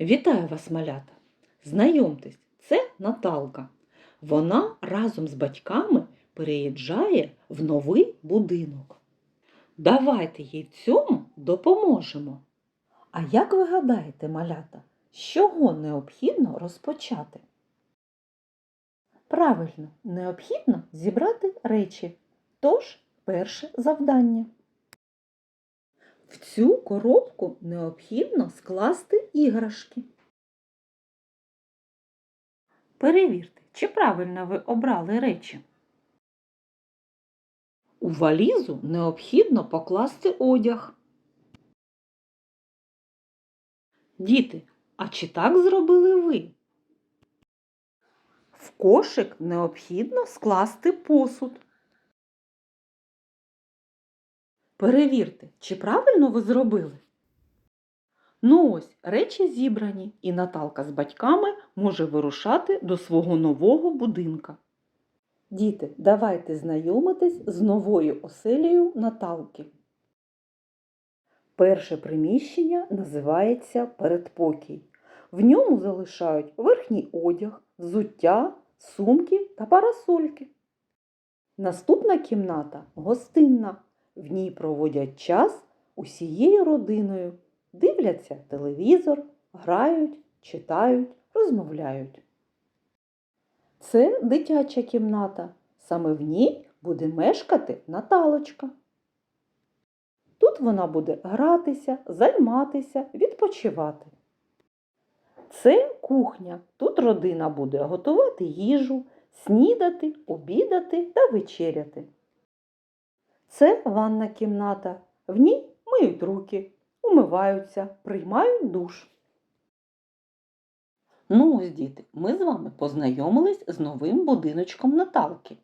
Вітаю вас, малята! Знайомтесь, це Наталка. Вона разом з батьками переїжджає в новий будинок. Давайте їй в цьому допоможемо. А як ви гадаєте, малята, з чого необхідно розпочати? Правильно, необхідно зібрати речі. Тож, перше завдання. В цю коробку необхідно скласти іграшки. Перевірте, чи правильно ви обрали речі. У валізу необхідно покласти одяг. Діти, а чи так зробили ви? В кошик необхідно скласти посуд. Перевірте, чи правильно ви зробили? Ну ось, речі зібрані, і Наталка з батьками може вирушати до свого нового будинка. Діти, давайте знайомитись з новою оселею Наталки. Перше приміщення називається передпокій. В ньому залишають верхній одяг, взуття, сумки та парасольки. Наступна кімната гостинна. В ній проводять час усією родиною, дивляться телевізор, грають, читають, розмовляють. Це дитяча кімната. Саме в ній буде мешкати Наталочка. Тут вона буде гратися, займатися, відпочивати. Це кухня. Тут родина буде готувати їжу, снідати, обідати та вечеряти. Це ванна кімната. В ній миють руки, умиваються, приймають душ. Ну ось, діти, ми з вами познайомились з новим будиночком Наталки.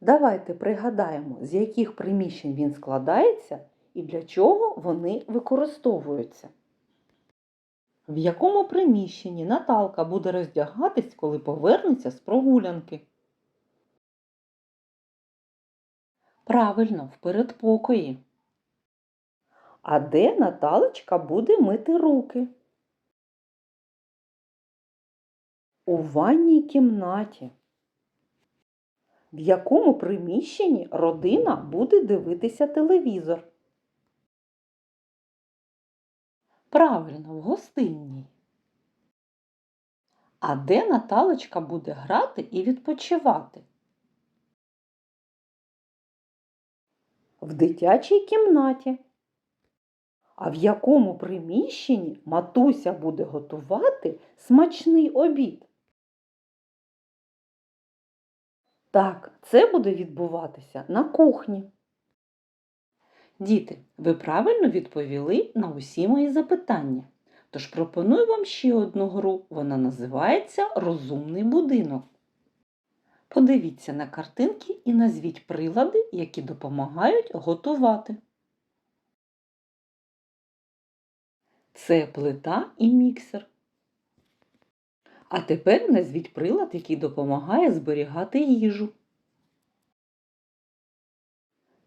Давайте пригадаємо, з яких приміщень він складається і для чого вони використовуються. В якому приміщенні Наталка буде роздягатись, коли повернеться з прогулянки? Правильно, в передпокої. А де Наталочка буде мити руки? У ванній кімнаті. В якому приміщенні родина буде дивитися телевізор? Правильно, в гостинній. А де Наталочка буде грати і відпочивати? В дитячій кімнаті. А в якому приміщенні матуся буде готувати смачний обід? Так, це буде відбуватися на кухні. Діти, ви правильно відповіли на усі мої запитання. Тож пропоную вам ще одну гру. Вона називається Розумний будинок. Подивіться на картинки і назвіть прилади, які допомагають готувати. Це плита і міксер. А тепер назвіть прилад, який допомагає зберігати їжу.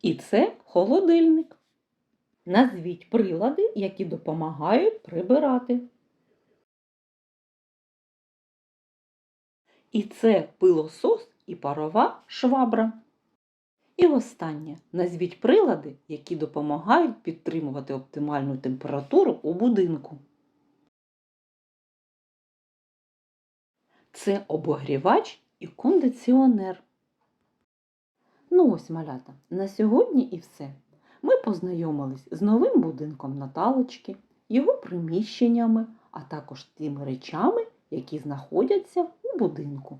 І це холодильник. Назвіть прилади, які допомагають прибирати. І це пилосос і парова швабра. І останнє назвіть прилади, які допомагають підтримувати оптимальну температуру у будинку. Це обогрівач і кондиціонер. Ну ось, малята, на сьогодні і все. Ми познайомились з новим будинком Наталочки, його приміщеннями, а також тими речами, які знаходяться у будинку.